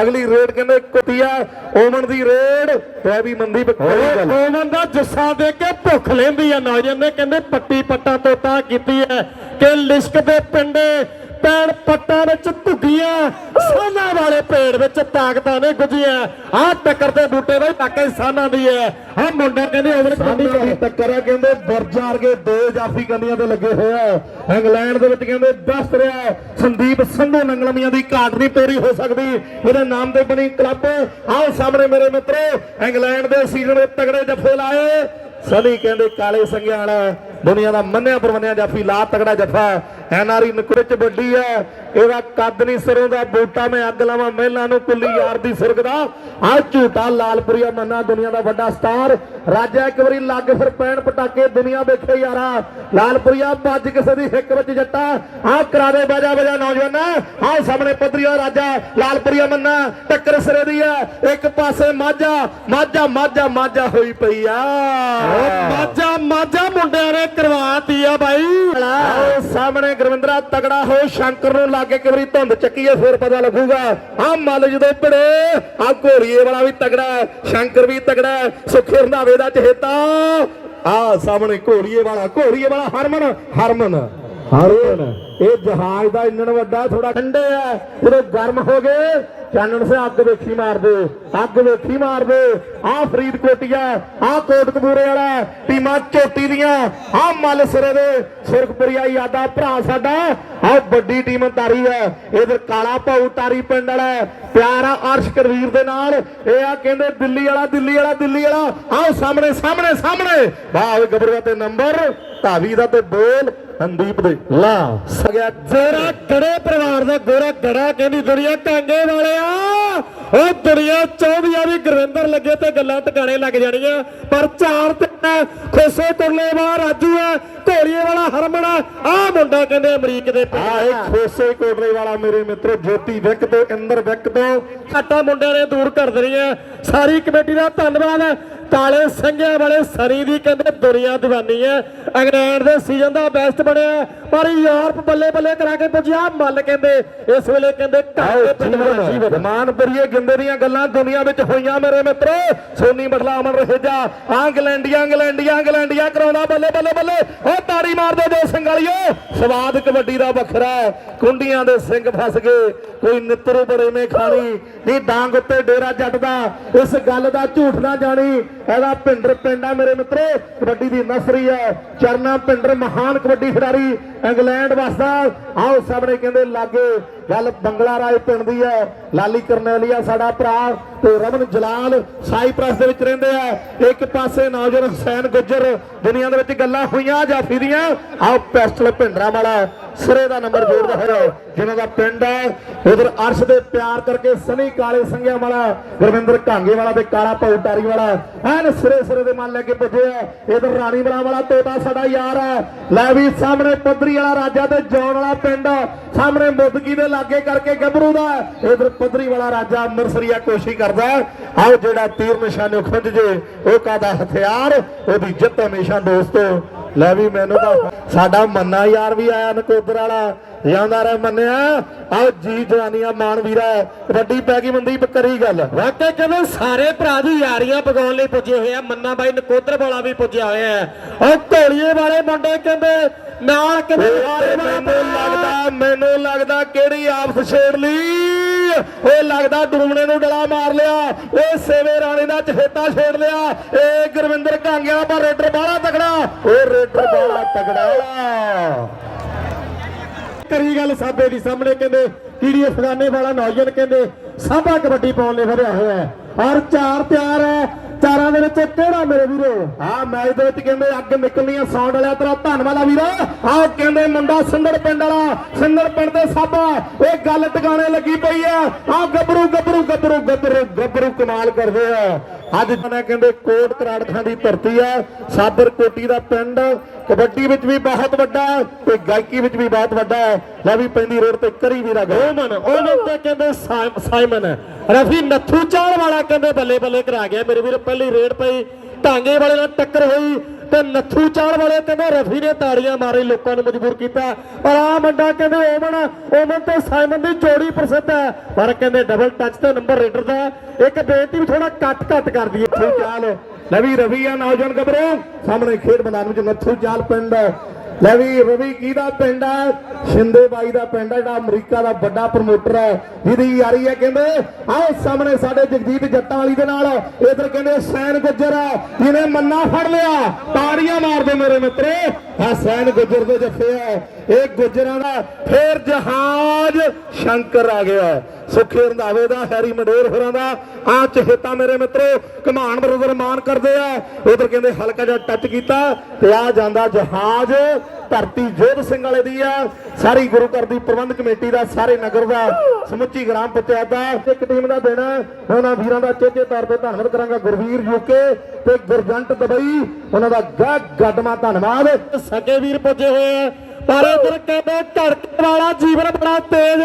ਅਗਲੀ ਰੇਡ ਕਹਿੰਦੇ ਕੁੱਤੀਆ ਓਮਨ ਦੀ ਰੇਡ ਤੇ ਵੀ ਮਨਦੀਪ ਕਰੀ ਗੱਲ ਕੋਮਨ ਦਾ ਜੱਸਾ ਦੇ ਕੇ ਭੁੱਖ ਲੈਂਦੀ ਆ ਨੌਜਵਾਨ ਨੇ ਕਹਿੰਦੇ ਪੱਟੀ ਪੱਟਾ ਤੋਤਾ ਕੀਤੀ ਹੈ ਕਿ ਲਿਸ਼ਕ ਦੇ ਪਿੰਡੇ ਪੈਣ ਪੱਟਾਂ ਵਿੱਚ ਧੁੱਗੀਆਂ ਸਾਨਾ ਵਾਲੇ ਪੇੜ ਵਿੱਚ ਤਾਕਤਾਂ ਨੇ ਗੁੱਜੀਆਂ ਆਹ ਟੱਕਰ ਦੇ ਬੂਟੇ ਦਾ ਇਲਾਕਾ ਸਾਨਾ ਦੀ ਹੈ। ਆਹ ਮੁੰਡਾ ਕਹਿੰਦੇ ਓਵਰ ਸਾਹਮਣੇ ਦੀ ਟੱਕਰ ਹੈ ਕਹਿੰਦੇ ਬੁਰਜਾਂ ਵਰਗੇ ਦੋ ਜਾਫੀ ਕੰਦੀਆਂ ਤੇ ਲੱਗੇ ਹੋਏ ਆ। ਇੰਗਲੈਂਡ ਦੇ ਵਿੱਚ ਕਹਿੰਦੇ ਬੈਸਟ ਰਿਹਾ। ਸੰਦੀਪ ਸੰਧੂ ਨੰਗਲਮੀਆਂ ਦੀ ਘਾਟ ਨਹੀਂ ਪੂਰੀ ਹੋ ਸਕਦੀ। ਇਹਦੇ ਨਾਮ ਤੇ ਬਣੀ ਕਲੱਬ। ਆਓ ਸਾਹਮਣੇ ਮੇਰੇ ਮਿੱਤਰੋ ਇੰਗਲੈਂਡ ਦੇ ਸੀਜ਼ਨ ਦੇ ਤਗੜੇ ਜੱਫੇ ਲਾਏ। ਸਨੀ ਕਹਿੰਦੇ ਕਾਲੇ ਸੰਗਿਆ ਵਾਲਾ ਦੁਨੀਆ ਦਾ ਮੰਨਿਆ ਪਰਵੰਨਿਆ ਜਾਫੀ ਲਾ ਤਗੜਾ ਜੱਫਾ। ਐਨਆਰਈ ਨਕੁਰੇ ਚ ਵੱਡੀ ਹੈ ਇਹਦਾ ਕੱਦ ਨਹੀਂ ਸਰੋਂ ਦਾ, ਬੂਟਾ ਮੈਂ ਅੱਗ ਲਾਵਾਂ, ਮਹਿਲਾ ਨੂੰ ਕੁੱਲੀ ਯਾਰ ਦੀ ਸੁਰਗ ਦਾ। ਆ ਝੂਟਾ ਲਾਲਪੁਰੀਆ ਮੰਨਾ ਦੁਨੀਆ ਦਾ ਵੱਡਾ ਸਟਾਰ। ਰਾਜਾ ਇੱਕ ਵਾਰੀ ਲੱਗ ਫਿਰ ਪੈਣ ਪਟਾਕੇ, ਦੁਨੀਆ ਦੇਖੇ ਯਾਰਾ। ਲਾਲਪੁਰੀਆ ਬੱਜ ਕਿਸੇ ਦੀ ਹਿੱਕ ਵਿੱਚ ਜੱਟਾ। ਆ ਕਰਾ ਦੇ ਬਾਜਾ ਬਾਜਾ ਨੌਜਵਾਨਾ। ਆ ਸਾਹਮਣੇ ਪੱਧਰੀਆ ਰਾਜਾ, ਲਾਲਪੁਰੀਆ ਮੰਨਾ। ਟੱਕਰ ਸਿਰੇ ਦੀ ਆ। ਇੱਕ ਪਾਸੇ ਮਾਝਾ ਮਾਝਾ ਮਾਝਾ ਮਾਝਾ ਹੋਈ ਪਈ ਆ। ਮਾਝਾ ਮਾਝਾ ਮੁੰਡਿਆਂ ਨੇ ਕਰਵਾਤੀ ਆ ਬਾਈ। ਆਓ ਸਾਹਮਣੇ ਗੁਰਵਿੰਦਰਾ ਤਗੜਾ ਹੋ ਸ਼ੰਕਰ ਨੂੰ ਲਾਗੇ ਕਿ ਵਾਰੀ ਧੁੰਦ ਚੱਕੀ ਚੱਕੀਏ ਫਿਰ ਪਤਾ ਲੱਗੂਗਾ। ਆ ਮੱਲ ਜਦੋਂ ਭਿੜੇ ਆ ਘੋਰੀਏ ਵਾਲਾ ਵੀ ਤਗੜਾ ਸ਼ੰਕਰ ਵੀ ਤਗੜਾ ਹੈ, ਸੁੱਖੇ ਰੰਧਾਵੇ ਦਾ ਚਹੇਤਾ। ਆ ਸਾਹਮਣੇ ਘੋੜੀਏ ਵਾਲਾ ਘੋਰੀਏ ਵਾਲਾ ਹਰਮਨ ਹਰਮਨ। ਹਰਮਨ ਇਹ ਜਹਾਜ਼ ਦਾ ਇੰਜਣ ਵੱਡਾ ਥੋੜਾ ਠੰਡੇ ਆ। ਜਦੋਂ ਗਰਮ ਹੋ ਗਏ, ਚਾਨਣ ਸੇ ਅੱਗ ਵੇਖੀ ਮਾਰ ਅੱਗ ਵੇਖੀ ਮਾਰ ਆ ਫਰੀਦਕੋਟੀਆ ਆ ਕੋਟਕਪੂਰੇ ਵਾਲਾ ਟੀਮਾਂ ਝੋਟੀ ਦੀਆਂ ਆ ਮੱਲ ਸਿਰੇ ਦੇ। ਸੁਰਖਪੁਰੀਆ ਯਾਦਾ ਭਰਾ ਸਾਡਾ। ਆ ਵੱਡੀ ਟੀਮ ਤਾਰੀ ਹੈ ਇਧਰ ਕਾਲਾ ਭਾਊ ਤਾਰੀ ਪਿੰਡ ਵਾਲਾ ਹੈ। ਪਿਆਰਾ ਅਰਸ਼ ਕਰਵੀਰ ਦੇ ਨਾਲ। ਇਹ ਆ ਕਹਿੰਦੇ ਦਿੱਲੀ ਵਾਲਾ ਦਿੱਲੀ ਵਾਲਾ ਦਿੱਲੀ ਵਾਲਾ। ਆਓ ਸਾਹਮਣੇ ਸਾਹਮਣੇ ਸਾਹਮਣੇ। ਵਾਹ ਗੱਭਰੂਆ ਤੇ ਨੰਬਰ। ਧਾਵੀ ਦਾ ਤੇ ਬੋਲ। ਮਨਦੀਪ ਦੇ ਲਾ ਸਗਿਆ ਗੋਰਾ ਗੜੇ ਪਰਿਵਾਰ ਦਾ ਗੋਰਾ ਗੜਾ ਕਹਿੰਦੀ ਦੁਨੀਆ ਕਾਂਗੇ ਵਾਲਿਆ ਉਹ ਦੁਨੀਆ ਚਾਹੁੰਦੀ ਆ ਵੀ ਗੁਰਵਿੰਦਰ ਲੱਗੇ ਤੇ ਗੱਲਾਂ ਟਿਕਾਣੇ ਲੱਗ ਜਾਣੀਆਂ। ਪਰ ਚਾਰ ਤੇ ਖੋਸੇ ਤੁਰਲੇ ਵਾਲਾ ਰਾਜੂ ਆ ਘੋੜੀਏ ਵਾਲਾ ਹਰਮਨ ਆ ਮੁੰਡਾ ਕਹਿੰਦੇ ਅਮਰੀਕ ਦੇ ਆ ਇਹ ਖੋਸੇ ਕੋਟਲੇ ਵਾਲਾ ਮੇਰੇ ਮਿੱਤਰੋ ਜੋਤੀ ਵਿਕ ਤੋਂ ਇੰਦਰ ਵਿਕ ਤੋਂ ਘਾਟਾ ਮੁੰਡਿਆਂ ਨੇ ਦੂਰ ਕਰ ਦੇਣੀਆਂ ਸਾਰੀ ਕਮੇਟੀ ਦਾ ਧੰਨਵਾਦ ਕਾਲੇ ਸੰਘਿਆਂ ਵਾਲੇ ਸਰੀ ਦੀ ਕਹਿੰਦੇ ਦੁਨੀਆ ਦੀਵਾਨੀ ਹੈ। ਇੰਗਲੈਂਡ ਦੇ ਸੀਜ਼ਨ ਦਾ ਬੈਸਟ ਬਣਿਆ। ਪਰ ਯੂਰਪ ਬੱਲੇ ਬੱਲੇ ਕਰਾ ਕੇ ਪੁੱਜਿਆ। ਮੱਲ ਕਹਿੰਦੇ ਇਸ ਵੇਲੇ ਕਹਿੰਦੇ ਦੇ ਪਿੰਡ ਜਮਾਨਪੁਰੀਏ ਗਿੰਦੇ ਦੀਆਂ ਗੱਲਾਂ ਦੁਨੀਆ ਵਿੱਚ ਹੋਈਆਂ ਮੇਰੇ ਮਿੱਤਰੋ। ਸੋਨੀ ਮਠਲਾ ਅਮਨ ਰਹੇਜਾ ਆ ਇੰਗਲੈਂਡੀਆਂ ਇੰਗਲੈਂਡੀਆਂ ਕਰਾਉਂਦਾ ਬੱਲੇ ਬੱਲੇ ਬੱਲੇ। ਉਹ ਤਾੜੀ ਮਾਰਦੇ ਦੋ ਸੰਗਾਲੀਓ। ਸਵਾਦ ਕਬੱਡੀ ਦਾ ਵੱਖਰਾ। ਕੁੰਡੀਆਂ ਦੇ ਸਿੰਘ ਫਸ ਗਏ। ਕੋਈ ਨਿੱਤਰੂ ਬੜੇ ਨੇ ਖਾਣੀ ਨਹੀਂ ਡਾਂਗ ਉੱਤੇ ਡੇਰਾ ਜੱਟ ਦਾ ਇਸ ਗੱਲ ਦਾ ਝੂਠ ਨਾ ਜਾਣੀ। ਇਹਦਾ ਭਿੰਡਰ ਪਿੰਡਾ ਮੇਰੇ ਮਿੱਤਰੋ। ਕਬੱਡੀ ਦੀ ਨਸਰੀ ਹੈ। ਚਰਨਾ ਭਿੰਡਰ ਮਹਾਨ ਕਬੱਡੀ ਖਿਡਾਰੀ। ਇੰਗਲੈਂਡ ਵਸਦਾ। ਆਓ ਸਾਹਮਣੇ ਕਹਿੰਦੇ ਲਾਗੇ ਗੱਲ ਬੰਗਲਾ ਰਾਏ ਪਿੰਡ ਦੀ ਹੈ। ਲਾਲੀ ਕਰਨੈਲੀਆ ਸਾਡਾ ਭਰਾ ਤੇ ਰਮਨ ਜਲਾਲ ਸਾਈਪ੍ਰਸ ਦੇ ਵਿੱਚ ਰਹਿੰਦੇ ਆ। ਇੱਕ ਪਾਸੇ ਨੌਜਵਾਨ ਹੁਸੈਨ ਗੁੱਜਰ, ਦੁਨੀਆ ਦੇ ਵਿੱਚ ਗੱਲਾਂ ਹੋਈਆਂ ਜਾਫੀ ਦੀਆਂ ਆਓ ਪੈਸਟਲ ਭਿੰਡਰਾ ਵਾਲਾ ਸਿਰੇ ਦਾ ਨੰਬਰ ਜੋੜਦਾ ਹੋਇਆ ਜਿਨ੍ਹਾਂ ਦਾ ਪਿੰਡ ਹੈ, ਉਧਰ ਅਰਸ਼ ਦੇ ਪਿਆਰ ਕਰਕੇ ਸਨੀ ਕਾਲੇ ਸੰਘਿਆ ਵਾਲਾ, ਗੁਰਵਿੰਦਰ ਘਾਂਗੇ ਵਾਲਾ ਤੇ ਕਾਲਾ ਭਾਊ ਵਾਲਾ। ਐਨ ਸਿਰੇ ਸਿਰੇ ਦੇ ਮਨ ਲੈ ਕੇ ਪੁੱਜੇ ਆ। ਇਧਰ ਰਾਣੀ ਬਲਾ ਵਾਲਾ ਤੋਤਾ ਸਾਡਾ ਯਾਰ ਹੈ ਲੈ ਵੀ ਸਾਹਮਣੇ ਪੱਧਰੀ ਵਾਲਾ ਰਾਜਾ ਤੇ ਜੌਣ ਵਾਲਾ ਪਿੰਡ ਸਾਹਮਣੇ ਮੁੱਦਕੀ ਦੇ ਲਾਗੇ ਕਰਕੇ ਗੱਭਰੂ ਦਾ। ਇਧਰ ਪੱਧਰੀ ਵਾਲਾ ਰਾਜਾ ਅੰਮ੍ਰਿਤਸਰੀਆ ਕੋਸ਼ਿਸ਼ ਕਰਦਾ ਆਓ ਜਿਹੜਾ ਤੀਰ ਨਿਸ਼ਾਨੇ ਖੁੰਝ ਜੇ ਉਹ ਕਾਦਾ ਹਥਿਆਰ? ਉਹਦੀ ਜਿੱਤ ਹਮੇਸ਼ਾ ਦੋਸਤੋ। ਲੈ ਵੀ ਮੈਨੂੰ ਤਾਂ ਸਾਡਾ ਮੰਨਾ ਯਾਰ ਵੀ ਆਇਆ ਨਕੋਦਰ ਵਾਲਾ। ਜਾਂਦਾ ਰਹਿ ਮੰਨਿਆ। ਆਓ ਜੀ ਜਵਾਨੀਆਂ ਮਾਨ ਵੀਰਾ ਕਬੱਡੀ ਪੈ ਗਈ ਮੰਦੀ ਕਰੀ ਗੱਲ। ਵਾਕਿਆ ਕਹਿੰਦੇ ਸਾਰੇ ਭਰਾ ਦੀ ਯਾਰੀਆਂ ਪਗਾਉਣ ਲਈ ਪੁੱਜੇ ਹੋਏ ਆ ਮੰਨਾ ਬਾਈ ਨਕੋਦਰ ਵਾਲਾ ਵੀ ਪੁੱਜਿਆ ਹੋਇਆ ਹੈ। ਉਹ ਢੋਲੀਏ ਵਾਲੇ ਮੁੰਡੇ ਕਹਿੰਦੇ ਨਾਲ ਕਹਿੰਦੇ ਯਾਰੇ ਵਾਲਾ ਮੈਨੂੰ ਲੱਗਦਾ ਮੈਨੂੰ ਲੱਗਦਾ ਕਿਹੜੀ ਆਪਸ ਛੇੜ ਲਈ? ਉਹ ਲੱਗਦਾ ਡੂਮਣੇ ਨੂੰ ਡਲਾ ਮਾਰ ਲਿਆ। ਉਹ ਸੇਵੇ ਰਾਣੇ ਦਾ ਚਹੇਤਾ ਛੇੜ ਲਿਆ। ਇਹ ਗੁਰਵਿੰਦਰ ਕਾਂਗਿਆ ਪਰ ਰੇਡਰ ਬਾਹਲਾ ਤਗੜਾ ਉਹ ਰੇਡਰ ਬਾਹਲਾ ਤਗੜਾ ਕਰੀ ਗੱਲ ਸਾਬੇ ਦੀ ਸਾਹਮਣੇ ਕਹਿੰਦੇ ਕੀੜੀ ਅਫਗਾਨੇ ਵਾਲਾ ਨੌਜਵਾਨ ਕਹਿੰਦੇ ਸਾਬਾ ਕਬੱਡੀ ਪਾਉਣ ਲਈ ਵਧਿਆ ਹੋਇਆ ਹੈ। ਔਰ ਚਾਰ ਤਿਆਰ ਹੈ। ਚਾਰਾਂ ਦੇ ਵਿੱਚ ਕਿਹੜਾ ਮੇਰੇ ਵੀਰੋ? ਆ ਮੈਚ ਦੇ ਵਿੱਚ ਕਹਿੰਦੇ ਅੱਗ ਨਿਕਲਣੀ ਆ ਸਾਊਂਡ ਵਾਲਿਆ ਤੇਰਾ ਧੰਨਵਾਦ ਆ ਵੀਰਾ। ਆ ਕਹਿੰਦੇ ਮੁੰਡਾ ਸਿੰਦਰ ਪਿੰਡ ਵਾਲਾ, ਸਿੰਦਰ ਪਿੰਡ ਦੇ ਸਾਬਾ, ਇਹ ਗੱਲ ਟਿਕਾਣੇ ਲੱਗੀ ਪਈ ਆ। ਆਹ ਗੱਭਰੂ ਗੱਭਰੂ ਗੱਭਰੂ ਗੱਭਰੂ ਗੱਭਰੂ ਕਮਾਲ ਕਰਦੇ ਆ। ਅੱਜ ਜਨਾ ਕਹਿੰਦੇ ਕੋਟ ਕਰਾੜਖਾਂ ਦੀ ਧਰਤੀ ਆ ਸਾਬਰ ਕੋਟੀ ਦਾ ਪਿੰਡ ਕਬੱਡੀ ਵਿੱਚ ਵੀ ਬਹੁਤ ਵੱਡਾ ਹੈ ਤੇ ਗਾਇਕੀ ਵਿੱਚ ਵੀ ਬਹੁਤ ਵੱਡਾ ਹੈ। ਲੈ ਵੀ ਪੈਂਦੀ ਰੋਡ ਤੇ ਕਰੀ ਵੀਰਾ ਗਾ ਓਮਨ ਉਹਨੂੰ ਤੇ ਕਹਿੰਦੇ ਸਾਈਮਨ ਰਫੀ ਨੱਥੂ ਚਾਲ ਵਾਲਾ ਕਹਿੰਦੇ ਬੱਲੇ ਬੱਲੇ ਕਰਾ ਗਿਆ। ਮੇਰੇ ਵੀਰ ਪਹਿਲੀ ਰੇਡ ਪਈ। ਢਾਂਗੇ ਵਾਲੇ ਨਾਲ ਟੱਕਰ ਹੋਈ ਤੇ ਨੱਥੂ ਚਾਲ ਵਾਲੇ ਕਹਿੰਦੇ ਰਫੀ ਨੇ ਤਾੜੀਆਂ ਮਾਰੀ ਲੋਕਾਂ ਨੂੰ ਮਜਬੂਰ ਕੀਤਾ। ਪਰ ਆ ਮੁੰਡਾ ਕਹਿੰਦੇ ਓਮਨ ਓਮਨ ਤੇ ਸਾਈਮਨ ਦੀ ਜੋੜੀ ਪ੍ਰਸਿੱਧ ਹੈ। ਪਰ ਕਹਿੰਦੇ ਡਬਲ ਟੱਚ ਤੇ ਨੰਬਰ ਰੇਡਰ ਦਾ ਇੱਕ ਬੇਨਤੀ ਵੀ ਥੋੜਾ ਕੱਟ ਕੱਟ ਕਰ ਦਈਏ। ਨੱਥੂ ਚਾਲ ਲਵੀ ਰਵੀ ਆ, ਨੌਜਵਾਨ ਗੱਭਰੂ। ਸਾਹਮਣੇ ਖੇਡ ਮੈਦਾਨ ਵਿੱਚ ਨੱਥੂ ਚਾਲ ਪਿੰਡ। ਲੈ ਵੀ ਰਵੀ ਕਿਹਦਾ ਪਿੰਡ ਹੈ ਸ਼ਿੰਦੇ ਬਾਈ ਦਾ ਪਿੰਡ ਹੈ ਜਿਹੜਾ ਅਮਰੀਕਾ ਦਾ ਵੱਡਾ ਪ੍ਰਮੋਟਰ ਹੈ ਜਿਹਦੀ ਯਾਰੀ ਹੈ ਕਹਿੰਦੇ ਆਓ ਸਾਹਮਣੇ ਸਾਡੇ ਜਗਜੀਤ ਜੱਟਾਂ ਵਾਲੀ ਦੇ ਨਾਲ। ਇਧਰ ਕਹਿੰਦੇ, ਸੈਨ ਗੁੱਜਰ ਹੈ ਜਿਹਨੇ ਮੰਨਾ ਫੜ ਲਿਆ। ਤਾੜੀਆਂ ਮਾਰਦੇ ਮੇਰੇ ਮਿੱਤਰੋ। ਆ ਸੈਨ ਗੁੱਜਰ ਦੇ ਜੱਫੇ ਹੈ ਇਹ ਗੁੱਜਰਾਂ ਦਾ ਫੇਰ ਜਹਾਜ਼ ਸ਼ੰਕਰ ਆ ਗਿਆ। ਸੁਖੇ ਰੰਧਾਵੇ ਦਾ, ਹੈਰੀ ਮੰਡੇਰ ਹੋਰਾਂ ਦਾ। ਆ ਚਹੇਤਾ ਮੇਰੇ ਮਿੱਤਰੋ ਕਮਾਨ ਬਰਦਰ ਮਾਨ ਕਰਦੇ ਆ। ਉਧਰ ਕਹਿੰਦੇ ਹਲਕਾ ਜਿਹਾ ਟੱਚ ਕੀਤਾ ਤੇ ਆ ਜਾਂਦਾ ਜਹਾਜ਼। ਧਰਤੀ ਜੋਧ ਸਿੰਘ ਵਾਲੇ ਦੀ ਆ। ਸਾਰੀ ਗੁਰੂ ਘਰ ਦੀ ਪ੍ਰਬੰਧ ਕਮੇਟੀ ਦਾ, ਸਾਰੇ ਨਗਰ ਦਾ, ਸਮੁੱਚੀ ਗ੍ਰਾਮ ਪੰਚਾਇਤ ਦਾ। ਇੱਕ ਟੀਮ ਦਾ ਦੇਣਾ ਉਹਨਾਂ ਵੀਰਾਂ ਦਾ ਚੇਚੇ ਤੌਰ ਤੇ ਧੰਨਵਾਦ ਕਰਾਂਗਾ ਗੁਰਵੀਰ ਯੂਕੇ ਤੇ ਗੁਰਜੰਟ ਦਬਈ। ਉਹਨਾਂ ਦਾ ਗਾ ਗੱਡਮਾ ਧੰਨਵਾਦ। ਸਕੇ ਵੀਰ ਪੁੱਜੇ ਹੋਏ ਆ। ਪਰ ਇਧਰ ਕਹਿੰਦੇ ਧੜਕੇ ਵਾਲਾ ਜੀਵਨ ਬੜਾ ਤੇਜ਼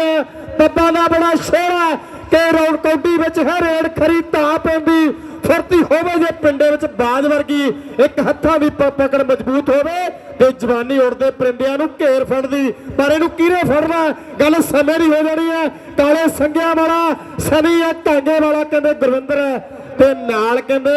ਬੱਬਾ ਦਾ ਬੜਾ ਸ਼ੋਰਾ ਕਿ ਰੌਣ ਵਿੱਚ ਹੈ ਰੇਡ ਖਰੀ ਤਾਂ ਪੈਂਦੀ। ਫੁਰਤੀ ਹੋਵੇ ਜੇ ਪਿੰਡੇ ਵਿੱਚ ਬਾਜ ਵਰਗੀ, ਇੱਕ ਹੱਥਾਂ ਦੀ ਪਕੜ ਮਜ਼ਬੂਤ ਹੋਵੇ ਤੇ ਜਵਾਨੀ ਉੜਦੇ ਪਰਿੰਦਿਆਂ ਨੂੰ ਘੇਰ ਫੜਦੀ। ਪਰ ਇਹਨੂੰ ਕਿਹਨੇ ਫੜਨਾ? ਗੱਲ ਸਮੇਂ ਦੀ ਹੋ ਜਾਣੀ ਹੈ ਕਾਲੇ ਸੰਗਿਆਂ ਵਾਲਾ, ਸਨੀ ਹੈ ਢਾਂਗੇ ਵਾਲਾ ਕਹਿੰਦੇ ਗੁਰਵਿੰਦਰ ਹੈ ਤੇ ਨਾਲ ਕਹਿੰਦੇ,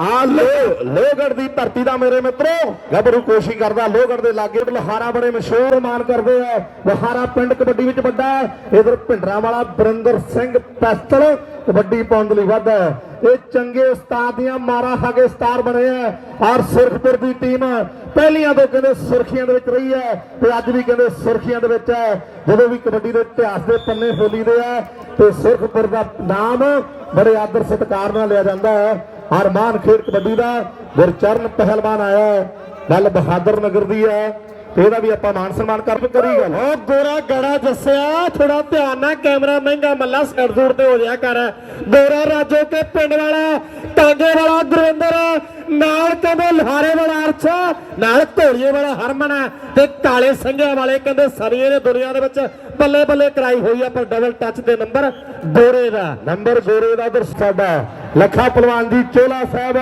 ਆ ਲੋ ਲੋਹਗੜ ਦੀ ਧਰਤੀ ਦਾ ਮੇਰੇ ਮਿੱਤਰੋ, ਗੱਭਰੂ ਕੋਸ਼ਿਸ਼ ਕਰਦਾ ਲੋਹਗੜ ਦੇ ਲਾਗੇ ਲਹਾਰਾ ਬੜੇ ਮਸ਼ਹੂਰ ਮਾਨ ਕਰਦੇ ਆ ਲਹਾਰਾ ਪਿੰਡ ਕਬੱਡੀ ਵਿੱਚ ਵੱਡਾ ਹੈ ਇਧਰ ਭਿੰਡਰਾਂ ਵਾਲਾ ਬਰਿੰਦਰ ਸਿੰਘ ਪੈਸਤਲ ਕਬੱਡੀ ਪਾਉਣ ਦੇ ਲਈ ਵੱਧਾ ਹੈ। ਇਹ ਚੰਗੇ ਉਸਤਾਦ ਦੀਆਂ ਮਾਰਾ ਖਾ ਕੇ ਸਟਾਰ ਬਣੇ ਆ। ਔਰ ਸੁਰਖਪੁਰ ਦੀ ਟੀਮ ਪਹਿਲੀਆਂ ਤੋਂ ਕਹਿੰਦੇ ਸੁਰਖੀਆਂ ਦੇ ਵਿੱਚ ਰਹੀ ਹੈ ਤੇ ਅੱਜ ਵੀ ਕਹਿੰਦੇ ਸੁਰਖੀਆਂ ਦੇ ਵਿੱਚ ਹੈ। ਜਦੋਂ ਵੀ ਕਬੱਡੀ ਦੇ ਇਤਿਹਾਸ ਦੇ ਪੰਨੇ ਫੋਲੀਦੇ ਆ, ਤੇ ਸੁਰਖਪੁਰ ਦਾ ਨਾਮ ਬੜੇ ਆਦਰ ਸਤਿਕਾਰ ਨਾਲ ਲਿਆ ਜਾਂਦਾ ਹੈ। ਅਰਮਾਨ ਖੇਡ ਕਬੱਡੀ ਦਾ ਗੁਰਚਰਨ ਪਹਿਲਵਾਨ ਆਇਆ ਹੈ। ਗੱਲ ਬਹਾਦਰ ਨਗਰ ਦੀ ਹੈ। ਤੇ ਇਹਦਾ ਵੀ ਆਪਾਂ ਮਾਨ ਸਨਮਾਨ ਕਰ ਕਰੀ ਗੱਲ। ਉਹ ਗੋਰਾ ਗੜਾ ਦੱਸਿਆ ਥੋੜਾ ਧਿਆਨ ਨਾਲ ਕੈਮਰਾ ਮਹਿੰਗਾ ਮੱਲਾ ਸਾਈਡ ਦੂਰ ਤੇ ਹੋ ਜਾਇਆ ਕਰ। ਗੋਰਾ ਰਾਜੋ ਕੇ ਪਿੰਡ ਵਾਲਾ ਟਾਂਗੇ ਵਾਲਾ ਗੁਰਵਿੰਦਰ ਨਾਲ ਕਹਿੰਦੇ ਲਹਾਰੇ ਵਾਲਾ ਅਰਛਾ ਨਾਲ ਢੋਲੀਏ ਵਾਲਾ ਹਰਮਨ ਤੇ ਕਾਲੇ ਸੰਘਿਆਂ ਵਾਲੇ ਕਹਿੰਦੇ ਸਰੀਏ ਨੇ ਦੁਨੀਆ ਦੇ ਵਿੱਚ ਬੱਲੇ ਬੱਲੇ ਕਰਾਈ ਹੋਈ ਆ ਪਰ ਡਬਲ ਟੱਚ ਦੇ ਨੰਬਰ ਗੋਰੇ ਦਾ। ਨੰਬਰ ਗੋਰੇ ਦਾ ਸਾਡਾ। ਲੱਖਾ ਪਹਿਲਵਾਨ ਜੀ ਚੋਲਾ ਸਾਹਿਬ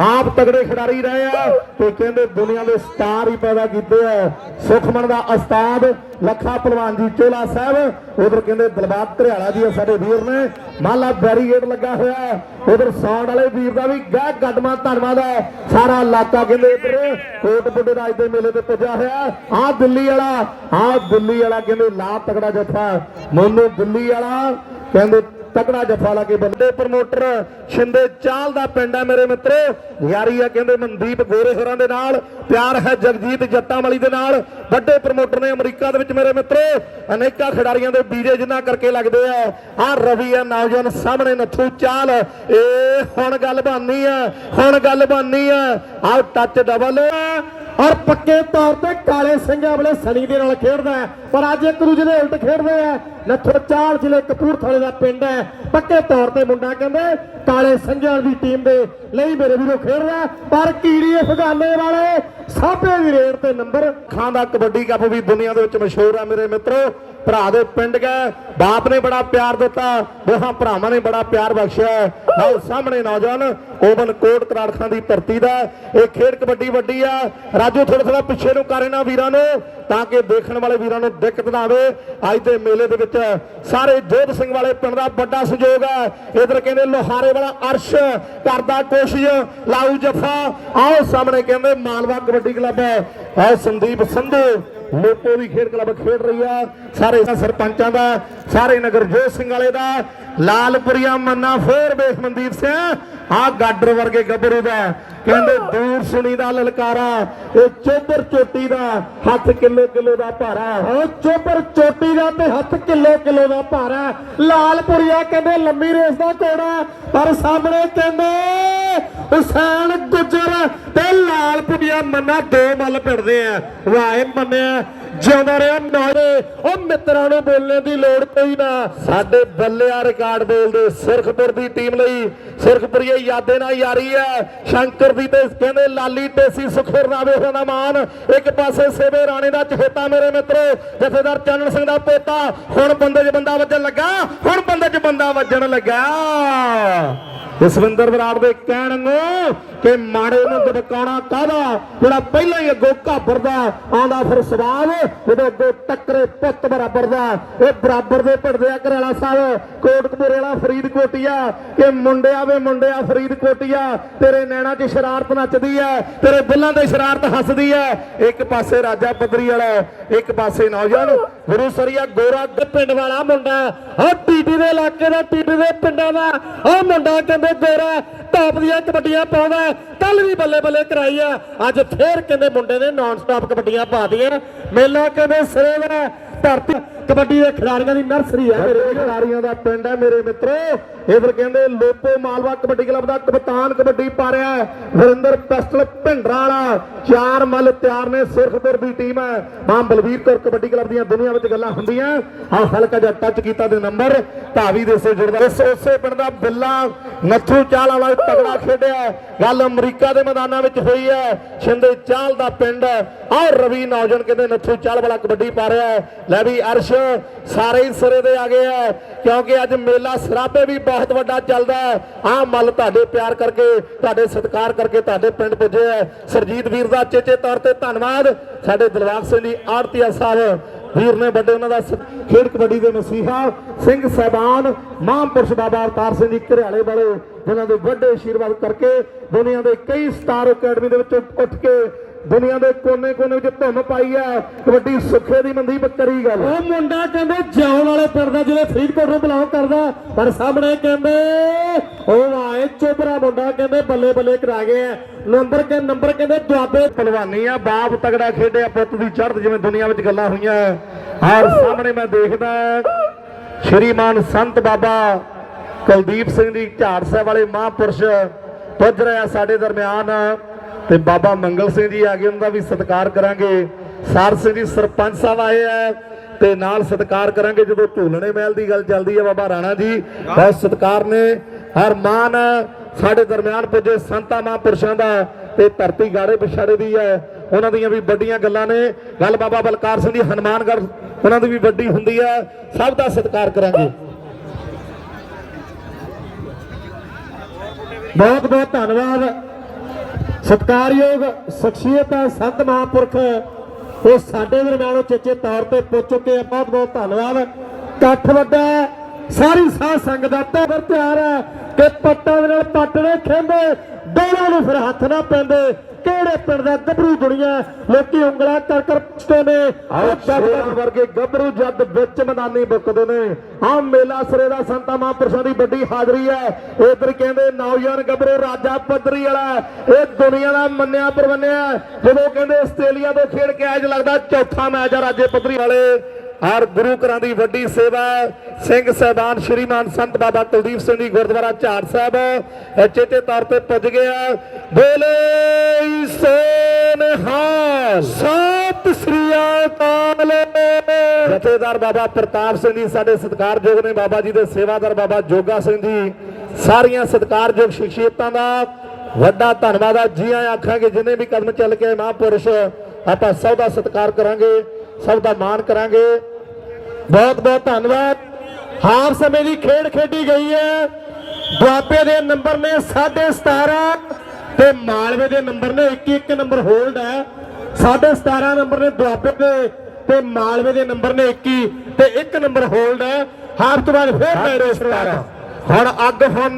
ਆਪ ਤਗੜੇ ਖਿਡਾਰੀ ਰਹੇ ਆ ਤੇ ਕਹਿੰਦੇ ਦੁਨੀਆ ਦੇ ਸਟਾਰ ਹੀ ਪੈਦਾ ਕੀਤੇ ਆ। ਸੁਖਮਨ ਦਾ ਉਸਤਾਦ ਲੱਖਾ ਪਹਿਲਵਾਨ ਜੀ ਚੋਲਾ ਸਾਹਿਬ, ਉਧਰ ਕਹਿੰਦੇ ਦਿਲਬਾਗ ਧਰਿਆਲਾ ਜੀ ਸਾਡੇ ਵੀਰ ਨੇ। ਮਾਲਾ ਬੈਰੀਗੇਡ ਲੱਗਾ ਹੋਇਆ ਉਧਰ ਸਾਊਂਡ ਵਾਲੇ ਵੀਰ ਦਾ ਵੀ ਗਾਹ ਕਦਮਾਂ ਧੰਨਵਾਦ ਹੈ। ਸਾਰਾ ਇਲਾਕਾ ਕਹਿੰਦੇ ਇਧਰ ਕੋਟ ਰਾਜ ਦੇ ਮੇਲੇ ਤੇ ਪੁੱਜਾ ਹੋਇਆ ਆ ਦਿੱਲੀ ਵਾਲਾ, ਆ ਦਿੱਲੀ ਵਾਲਾ ਕਹਿੰਦੇ ਲਾ ਤਗੜਾ ਜੱਥਾ। ਮੋਨੂ ਦਿੱਲੀ ਵਾਲਾ ਕਹਿੰਦੇ ਤਕੜਾ ਜਫਾ ਲਾ ਕੇ ਬੰਦੇ ਪ੍ਰਮੋਟਰ ਸ਼ਿੰਦੇ ਚਾਲ ਦਾ ਪਿੰਡ ਹੈ ਮੇਰੇ ਮਿੱਤਰੋ। ਯਾਰੀ ਆ ਕਹਿੰਦੇ ਮਨਦੀਪ ਗੋਰੇ ਹੋਰਾਂ ਦੇ ਨਾਲ, ਪਿਆਰ ਹੈ ਜਗਜੀਤ ਜੱਟਾਂ ਵਾਲੀ ਦੇ ਨਾਲ। ਵੱਡੇ ਪ੍ਰਮੋਟਰ ਨੇ ਅਮਰੀਕਾ ਦੇ ਵਿੱਚ ਮੇਰੇ ਮਿੱਤਰੋ, ਅਨੇਕਾਂ ਖਿਡਾਰੀਆਂ ਦੇ ਵੀਜ਼ੇ ਜਿਨ੍ਹਾਂ ਕਰਕੇ ਲੱਗਦੇ ਆ। ਆ ਰਵੀ ਆ ਨੌਜਵਾਨ ਸਾਹਮਣੇ ਨੱਥੂ ਚਾਲ। ਏ ਹੁਣ ਗੱਲ ਬਾਨੀ ਆ, ਹੁਣ ਗੱਲ ਬਾਨੀ ਆ। ਆ ਟੱਚ ਡਬਲ ਔਰ ਪੱਕੇ ਤੌਰ ਤੇ ਕਾਲੇ ਸਿੰਘਾਂ ਵਾਲੇ ਸਣੀ ਦੇ ਨਾਲ ਖੇਡਦਾ ਹੈ। ਪਰ ਅੱਜ ਇੱਕ ਦੂਜੇ ਦੇ ਉਲਟ ਖੇਡਦੇ ਆ। ਨੱਥੋ ਚਾਲ ਜ਼ਿਲ੍ਹੇ ਕਪੂਰਥਲੇ ਦਾ ਪਿੰਡ ਹੈ। ਪੱਕੇ ਤੌਰ ਤੇ ਮੁੰਡਾ ਕਹਿੰਦੇ, ਕਾਲੇ ਸਿੰਘਾਂ ਦੀ ਟੀਮ ਦੇ ਲਈ ਮੇਰੇ ਵੀਰੋ ਖੇਡ ਰਿਹਾ। ਪਰ ਕੀੜੀਏ ਫਗਾਨੇ ਵਾਲੇ ਸਾਬੇ ਦੀ ਰੇਡ ਤੇ ਨੰਬਰ ਖਾਂ ਦਾ ਕਬੱਡੀ ਕੱਪ ਵੀ ਦੁਨੀਆ ਦੇ ਵਿੱਚ ਮਸ਼ਹੂਰ ਆ ਮੇਰੇ ਮਿੱਤਰੋ। ਭਰਾ ਦੇ ਪਿੰਡ ਗਏ। ਬਾਪ ਨੇ ਬੜਾ ਪਿਆਰ ਦਿੱਤਾ, ਦੋਹਾਂ ਭਰਾਵਾਂ ਨੇ ਬੜਾ ਪਿਆਰ ਬਖਸ਼ਿਆ। ਆਓ ਸਾਹਮਣੇ ਨੌਜਵਾਨ ਓਵਨ ਕੋਟ ਕਰਾੜਖਾਂ ਦੀ ਧਰਤੀ ਦਾ ਇਹ ਖੇਡ ਕਬੱਡੀ ਵੱਡੀ ਆ। ਰਾਜੂ ਥੋੜਾ ਥੋੜਾ ਪਿੱਛੇ ਨੂੰ ਕਰ ਇਹਨਾਂ ਵੀਰਾਂ ਨੂੰ, ਤਾਂ ਕਿ ਦੇਖਣ ਵਾਲੇ ਵੀਰਾਂ ਨੂੰ ਦਿੱਕਤ ਨਾ ਆਵੇ। ਅੱਜ ਦੇ ਮੇਲੇ ਦੇ ਵਿੱਚ ਸਾਰੇ ਜੋਧ ਸਿੰਘ ਵਾਲੇ ਪਿੰਡ ਦਾ ਵੱਡਾ ਸਹਿਯੋਗ ਹੈ ਇਧਰ ਕਹਿੰਦੇ ਲੋਹਾਰੇ ਵਾਲਾ ਅਰਸ਼ ਕਰਦਾ ਕੋਸ਼ਿਸ਼, ਲਾਊ ਜਫਾ। ਆਓ ਸਾਹਮਣੇ ਕਹਿੰਦੇ ਮਾਲਵਾ ਕਬੱਡੀ ਕਲੱਬ ਹੈ ਸੰਦੀਪ ਸੰਧੂ। ਲੋਕੋ ਦੀ ਖੇਡ ਕਲੱਬ ਖੇਡ ਰਹੀ ਆ। ਸਾਰੇ ਸਰਪੰਚਾਂ ਦਾ, ਸਾਰੇ ਨਗਰ ਜੋਤ ਸਿੰਘ ਵਾਲੇ ਦਾ, ਲਾਲਪੁਰੀਆ ਮੰਨਾ ਫੇਰ ਵੇਖ ਸਿੰਘ। ਆ ਗਾਡਰ ਵਰਗੇ ਗੱਭਰੂ ਦਾ, ਕਹਿੰਦੇ ਦੂਰ ਸੁਣੀ ਦਾ ਲਲਕਾਰਾ, ਇਹ ਚੋਬਰ ਚੋਟੀ ਦਾ ਹੱਥ ਕਿਲੋ ਕਿਲੋ ਦਾ ਭਾਰਾ। ਉਹ ਚੋਬਰ ਚੋਟੀ ਦਾ ਤੇ ਹੱਥ ਕਿਲੋ ਕਿਲੋ ਦਾ ਭਾਰਾ। ਹੈ। ਲਾਲਪੁਰੀਆ ਕਹਿੰਦੇ ਲੰਮੀ ਰੇਸ ਦਾ ਘੋੜਾ, ਪਰ ਸਾਹਮਣੇ ਕਹਿੰਦੇ ਹੁਸੈਨ ਗੁੱਜਰ ਤੇ ਲਾਲ ਲਾਲਪੁਰੀਆ ਮੰਨਾ ਦੋ ਮੱਲ ਪਿੜਦੇ ਆ। ਵਾਏ ਮੰਨਿਆ ਜਿਉਂਦਾ ਰਿਹਾ ਨਾਰੇ ਉਹ ਮਿੱਤਰਾਂ ਨੂੰ ਬੋਲਣ ਦੀ ਲੋੜ ਪਈ ਨਾ। ਸਾਡੇ ਬੱਲਿਆ ਰਿਕਾਰਡ ਬੋਲਦੇ, ਸਿਰਖਪੁਰ ਦੀ ਟੀਮ ਲਈ। ਸਿਰਖਪੁਰੀਏ ਯਾਦੇ ਨਾਲ ਯਾਰੀ ਹੈ। ਸ਼ੰਕਰ ਦੀ ਤੇ ਕਹਿੰਦੇ, ਲਾਲੀ ਟੇਸੀ ਸੁਖਰ ਨਾਵੇ ਦਾ ਮਾਨ ਇੱਕ ਪਾਸੇ ਸੇਵੇ ਰਾਣੇ ਦਾ ਚਹੇਤਾ ਮੇਰੇ ਮਿੱਤਰੋ, ਜਥੇਦਾਰ ਚੰਨ ਸਿੰਘ ਦਾ ਪੋਤਾ। ਹੁਣ ਬੰਦੇ 'ਚ ਬੰਦਾ ਵੱਜਣ ਲੱਗਾ। ਹੁਣ ਬੰਦੇ 'ਚ ਬੰਦਾ ਵੱਜਣ ਲੱਗਾ। ਜਸਵਿੰਦਰ ਬਰਾੜ ਦੇ ਕਹਿਣ ਨੂੰ ਕਿ ਮਾੜੇ ਨੂੰ ਦਬਕਾਉਣਾ ਕਾਹਦਾ? ਜਿਹੜਾ ਪਹਿਲਾਂ ਹੀ ਅੱਗੋਂ ਘਾਬਰਦਾ, ਆਉਂਦਾ ਫਿਰ ਸਵਾਲ। ਜਦੋਂ ਅੱਗੋਂ ਟੱਕਰੇ ਪੁੱਤ ਬਰਾਬਰ ਦਾ, ਇਹ ਬਰਾਬਰ ਦੇ ਭੜਦੇ ਆ ਘਰਾਲਾ ਸਾਹਿਬ, ਕੋਟਕਪੂਰੇ ਵਾਲਾ ਫਰੀਦਕੋਟੀਆ, ਕਿ ਮੁੰਡਿਆ ਵੇ ਮੁੰਡਿਆ ਫਰੀਦਕੋਟੀਆ, ਤੇਰੇ ਨੈਣਾ 'ਚ ਸ਼ਰਾਰਤ ਨੱਚਦੀ ਐ, ਤੇਰੇ ਬੁੱਲਾਂ ਤੇ ਸ਼ਰਾਰਤ ਹੱਸਦੀ ਐ। ਇੱਕ ਪਾਸੇ ਰਾਜਾ ਪੱਧਰੀ ਵਾਲਾ ਇੱਕ ਪਾਸੇ ਨੌਜਵਾਨ, ਗੁਰੂ ਸਰੀਆ ਗੋਰਾ ਪਿੰਡ ਵਾਲਾ ਮੁੰਡਾ ਉਹ ਟੀਟੀ ਦੇ ਇਲਾਕੇ ਦਾ ਟੀਟੀ ਦੇ ਪਿੰਡਾਂ ਦਾ ਉਹ ਮੁੰਡਾ ਕਹਿੰਦੇ ਗੋਰਾ ਟਾਪ ਦੀਆਂ ਕਬੱਡੀਆਂ ਪਾਉਂਦਾ ਕੱਲ ਵੀ ਬੱਲੇ ਬੱਲੇ ਕਰਾਈ ਆ ਅੱਜ ਫੇਰ ਕਹਿੰਦੇ ਮੁੰਡੇ ਨੇ ਨਾਨ ਸਟਾਪ ਕਬੱਡੀਆਂ ਪਾ ਦੀਆਂ ਮੇਲਾ ਕਹਿੰਦੇ ਸਿਰੇ ਦਾ ਧਰਤੀ ਕਬੱਡੀ ਦੇ ਖਿਡਾਰੀਆਂ ਦੀ ਨਰਸਰੀ ਆ ਮੇਰੇ ਖਿਡਾਰੀਆਂ ਦਾ ਪਿੰਡ ਹੈ ਮੇਰੇ ਮਿੱਤਰੋ। ਇਧਰ ਕਹਿੰਦੇ ਲੋਪੋ ਮਾਲਵਾ ਕਬੱਡੀ ਕਲੱਬ ਦਾ ਕਪਤਾਨ ਕਬੱਡੀ ਪਾ ਰਿਹਾ ਹੈ। ਵਰਿੰਦਰ ਪਿਸਟਲ ਭਿੰਡਰਾਂ ਵਾਲਾ। ਚਾਰ ਮੱਲ ਤਿਆਰ ਨੇ ਸਿਰਖਪੁਰ ਦੀ ਟੀਮ ਹੈ। ਮਾਂ ਬਲਵੀਰ ਕੌਰ ਕਬੱਡੀ ਕਲੱਬ ਦੀਆਂ ਦੁਨੀਆ ਵਿੱਚ ਗੱਲਾਂ ਹੁੰਦੀਆਂ। ਆ ਹਲਕਾ ਜਿਹਾ ਟੱਚ ਕੀਤਾ ਤੇ ਨੰਬਰ ਧਾਵੀ ਦੇ ਸੇ ਜੁੜਦਾ। ਇਸ ਉਸੇ ਪਿੰਡ ਦਾ ਬਿੱਲਾ ਨੱਥੂ ਚਾਲ ਵਾਲਾ ਤਗੜਾ ਖੇਡਿਆ ਗੱਲ ਅਮਰੀਕਾ ਦੇ ਮੈਦਾਨਾਂ ਵਿੱਚ ਹੋਈ ਹੈ। ਛਿੰਦੇ ਚਾਲ ਦਾ ਪਿੰਡ ਆਹ ਰਵੀ ਨੌਜਵਾਨ ਕਹਿੰਦੇ ਨੱਥੂ ਚਾਲ ਵਾਲਾ ਕਬੱਡੀ ਪਾ ਰਿਹਾ ਹੈ। ਲੈ ਵੀ ਅਰਸ਼, ਸਾਰੇ ਹੀ ਸਿਰੇ ਦੇ ਆ ਗਏ ਹੈ। ਕਿਉਂਕਿ ਅੱਜ ਮੇਲਾ ਸਰਾਬੇ ਵੀ ਬਹੁਤ ਵੱਡਾ ਚੱਲਦਾ ਹੈ। ਆਹ ਮੱਲ ਤੁਹਾਡੇ ਪਿਆਰ ਕਰਕੇ, ਤੁਹਾਡੇ ਸਤਿਕਾਰ ਕਰਕੇ ਤੁਹਾਡੇ ਪਿੰਡ ਪੁੱਜੇ ਹੈ। ਸਰਜੀਤ ਵੀਰ ਦਾ ਚੇਚੇ ਤੌਰ ਤੇ ਧੰਨਵਾਦ। ਸਾਡੇ ਦਿਲਵਾਗ ਸਿੰਘ ਜੀ, ਆੜਤੀਆ ਸਾਹਿਬ ਵੀਰ ਨੇ ਵੱਡੇ ਉਹਨਾਂ ਦਾ ਖੇਡ ਕਬੱਡੀ ਦੇ ਮਸੀਹਾ ਸਿੰਘ ਸਹਿਬਾਨ, ਮਹਾਂਪੁਰਸ਼ ਬਾਬਾ ਅਵਤਾਰ ਸਿੰਘ ਜੀ ਘਰਿਆਲੇ ਵਾਲੇ, ਜਿਨ੍ਹਾਂ ਦੇ ਵੱਡੇ ਆਸ਼ੀਰਵਾਦ ਕਰਕੇ ਦੁਨੀਆ ਦੇ ਕਈ ਸਟਾਰ ਅਕੈਡਮੀ ਦੇ ਵਿੱਚੋਂ ਉੱਠ ਕੇ ਦੁਨੀਆ ਦੇ ਕੋਨੇ-ਕੋਨੇ ਵਿੱਚ ਧੁੰਮ ਪਾਈ ਹੈ ਕਬੱਡੀ ਸੁੱਖੇ ਦੀ ਮੰਦੀ ਬੱਕਰੀ ਗੱਲ। ਉਹ ਮੁੰਡਾ ਕਹਿੰਦੇ ਜਿਉਣ ਵਾਲੇ ਪਿੰਡ ਦਾ ਜਿਹੜੇ ਫਰੀਦਕੋਟ ਨੂੰ ਬਿਲੋਂਗ ਕਰਦਾ ਪਰ ਸਾਹਮਣੇ ਕਹਿੰਦੇ ਉਹ ਆਏ ਚੋਬਰਾ ਮੁੰਡਾ ਕਹਿੰਦੇ ਬੱਲੇ ਬੱਲੇ ਕਰਾ ਗਏ ਆ। ਨੰਬਰ ਕੇ ਨੰਬਰ ਕਹਿੰਦੇ ਦੁਆਬੇ ਪਹਿਲਵਾਨੀ ਆ ਬਾਪ ਤਗੜਾ ਖੇਡਿਆ ਪੁੱਤ ਦੀ ਚੜ੍ਹਤ ਜਿਵੇਂ ਦੁਨੀਆ ਵਿੱਚ ਗੱਲਾਂ ਹੋਈਆਂ। ਔਰ ਸਾਹਮਣੇ ਮੈਂ ਦੇਖਦਾ ਸ਼੍ਰੀਮਾਨ ਸੰਤ ਬਾਬਾ ਕੁਲਦੀਪ ਸਿੰਘ ਜੀ ਝਾੜ ਸਾਹਿਬ ਵਾਲੇ ਮਹਾਂਪੁਰਸ਼ ਪੁੱਜ ਰਿਹਾ ਸਾਡੇ ਦਰਮਿਆਨ। ਤੇ ਬਾਬਾ ਮੰਗਲ ਸਿੰਘ ਜੀ ਆ ਗਏ, ਉਹਨਾਂ ਦਾ ਵੀ ਸਤਿਕਾਰ ਕਰਾਂਗੇ। ਸਾਰ ਸਿੰਘ ਜੀ ਸਰਪੰਚ ਸਾਹਿਬ ਆਏ ਆ ਤੇ ਨਾਲ ਸਤਿਕਾਰ ਕਰਾਂਗੇ, ਜਦੋਂ ਢੋਲਣੇ ਮਹਿਲ ਦੀ ਗੱਲ ਚੱਲਦੀ ਹੈ ਬਾਬਾ ਰਾਣਾ ਜੀ। ਬਹੁਤ ਸਤਿਕਾਰ ਨੇ। ਹਰ ਮਾਨ ਸਾਡੇ ਦਰਮਿਆਨ ਪੁੱਜੇ ਸੰਤਾਂ, ਮਹਾਂਪੁਰਸ਼ਾਂ ਦਾ, ਤੇ ਧਰਤੀ ਗਾੜੇ ਵਿਛਾੜੇ ਦੀ ਹੈ ਉਹਨਾਂ ਦੀਆਂ ਵੀ ਵੱਡੀਆਂ ਗੱਲਾਂ ਨੇ। ਗੱਲ ਬਾਬਾ ਬਲਕਾਰ ਸਿੰਘ ਦੀ ਹਨੂਮਾਨਗੜ੍ਹ, ਉਹਨਾਂ ਦੀ ਵੀ ਵੱਡੀ ਹੁੰਦੀ ਹੈ ਸਭ ਦਾ ਸਤਿਕਾਰ ਕਰਾਂਗੇ। ਬਹੁਤ ਬਹੁਤ ਧੰਨਵਾਦ। ਸਤਿਕਾਰਯੋਗ ਸ਼ਖਸੀਅਤ ਹੈ ਸੰਤ ਮਹਾਂਪੁਰਖ, ਉਹ ਸਾਡੇ ਦਰਮਿਆਨੋਂ ਚੇਚੇ ਤੌਰ ਤੇ ਪੁੱਜ ਚੁੱਕੇ ਆ, ਬਹੁਤ ਬਹੁਤ ਧੰਨਵਾਦ ਇਕੱਠ ਵੱਡਾ ਹੈ। ਸਾਰੀ ਸਾਧ ਸੰਗਤ ਦਾ ਤਬਰ ਤਿਆਰ ਹੈ ਕਿ ਪੱਟਾਂ ਦੇ ਨਾਲ ਪੱਟਣੇ ਖੇਂਦੇ ਦੋਨਾਂ ਨੂੰ ਫਿਰ ਹੱਥ ਨਾ ਪੈਂਦੇ ਕਿਹੜੇ ਪਿੰਡ ਦਾ ਗੱਭਰੂ ਦੁਨੀਆ ਲੋਕੀ ਉਂਗਲਾਂ ਕਰ ਕਰ ਪੁੱਛਦੇ ਨੇ। ਸ਼ੇਰਾਂ ਵਰਗੇ ਗੱਭਰੂ ਜੱਦ ਵਿੱਚ ਮੈਦਾਨੀ ਬੁੱਕਦੇ ਨੇ। ਆ ਮੇਲਾ ਸਰੇ ਦਾ ਸੰਤਾ ਮਹਾਂਪੁਰਸ਼ਾਂ ਦੀ ਵੱਡੀ ਹਾਜ਼ਰੀ ਹੈ। ਇਧਰ ਕਹਿੰਦੇ ਨੌਜਵਾਨ ਗੱਭਰੂ ਰਾਜਾ ਪੱਧਰੀ ਵਾਲਾ ਇਹ ਦੁਨੀਆ ਦਾ ਮੰਨਿਆ ਪਰਵੰਨਿਆ ਜਦੋਂ ਕਹਿੰਦੇ ਆਸਟ੍ਰੇਲੀਆ ਤੋਂ ਖੇਡ ਕੇ ਆਇਆ ਲੱਗਦਾ ਚੌਥਾ ਮੈਚ ਆ ਰਾਜੇ ਪੱਧਰੀ ਵਾਲੇ। ਹਰ ਗੁਰੂ ਘਰਾਂ ਦੀ ਵੱਡੀ ਸੇਵਾ ਸਿੰਘ ਸਹਿਬਾਨ ਸ਼੍ਰੀਮਾਨ ਸੰਤ ਬਾਬਾ ਕੁਲਦੀਪ ਸਿੰਘ ਜੀ ਗੁਰਦੁਆਰਾ ਝਾੜ ਸਾਹਿਬ। ਚੇਤੇ ਤੌਰ ਤੇ ਪੁੱਜ ਗਿਆ ਬੋਲੇ ਸੋਨਹਾਲ ਸਤਿ ਸ੍ਰੀ ਅਕਾਲ ਜਥੇਦਾਰ ਬਾਬਾ ਪ੍ਰਤਾਪ ਸਿੰਘ ਜੀ ਸਾਡੇ ਸਤਿਕਾਰਯੋਗ ਨੇ, ਬਾਬਾ ਜੀ ਦੇ ਸੇਵਾਦਾਰ ਬਾਬਾ ਜੋਗਾ ਸਿੰਘ ਜੀ। ਸਾਰੀਆਂ ਸਤਿਕਾਰਯੋਗ ਸ਼ਖਸੀਅਤਾਂ ਦਾ ਵੱਡਾ ਧੰਨਵਾਦ ਆ। ਜੀ ਆਖਾਂਗੇ, ਜਿੰਨੇ ਵੀ ਕਦਮ ਚੱਲ ਕੇ ਮਹਾਂਪੁਰਸ਼, ਆਪਾਂ ਸਭ ਦਾ ਸਤਿਕਾਰ ਕਰਾਂਗੇ। ਸਭ ਦਾ ਮਾਣ ਕਰਾਂਗੇ। ਬਹੁਤ ਬਹੁਤ ਧੰਨਵਾਦ। ਹਾਰ ਸਮੇਂ ਦੀ ਖੇਡ ਖੇਡੀ ਗਈ ਹੈ। ਦੁਆਬੇ ਦੇ ਨੰਬਰ ਨੇ 17.5 ਤੇ ਮਾਲਵੇ ਦੇ ਨੰਬਰ ਨੇ 21 ਨੰਬਰ ਹੋਲਡ ਹੈ। 17.5 ਨੰਬਰ ਨੇ ਦੁਆਬੇ ਦੇ ਤੇ ਮਾਲਵੇ ਦੇ ਨੰਬਰ ਨੇ 21 ਤੇ 1 ਨੰਬਰ ਹੋਲਡ ਹੈ। ਹਾਰ ਤੋਂ ਬਾਅਦ ਫਿਰ ਮੈਚ ਸ਼ੁਰੂ ਹੁਣ ਅੱਗ ਹੁਣ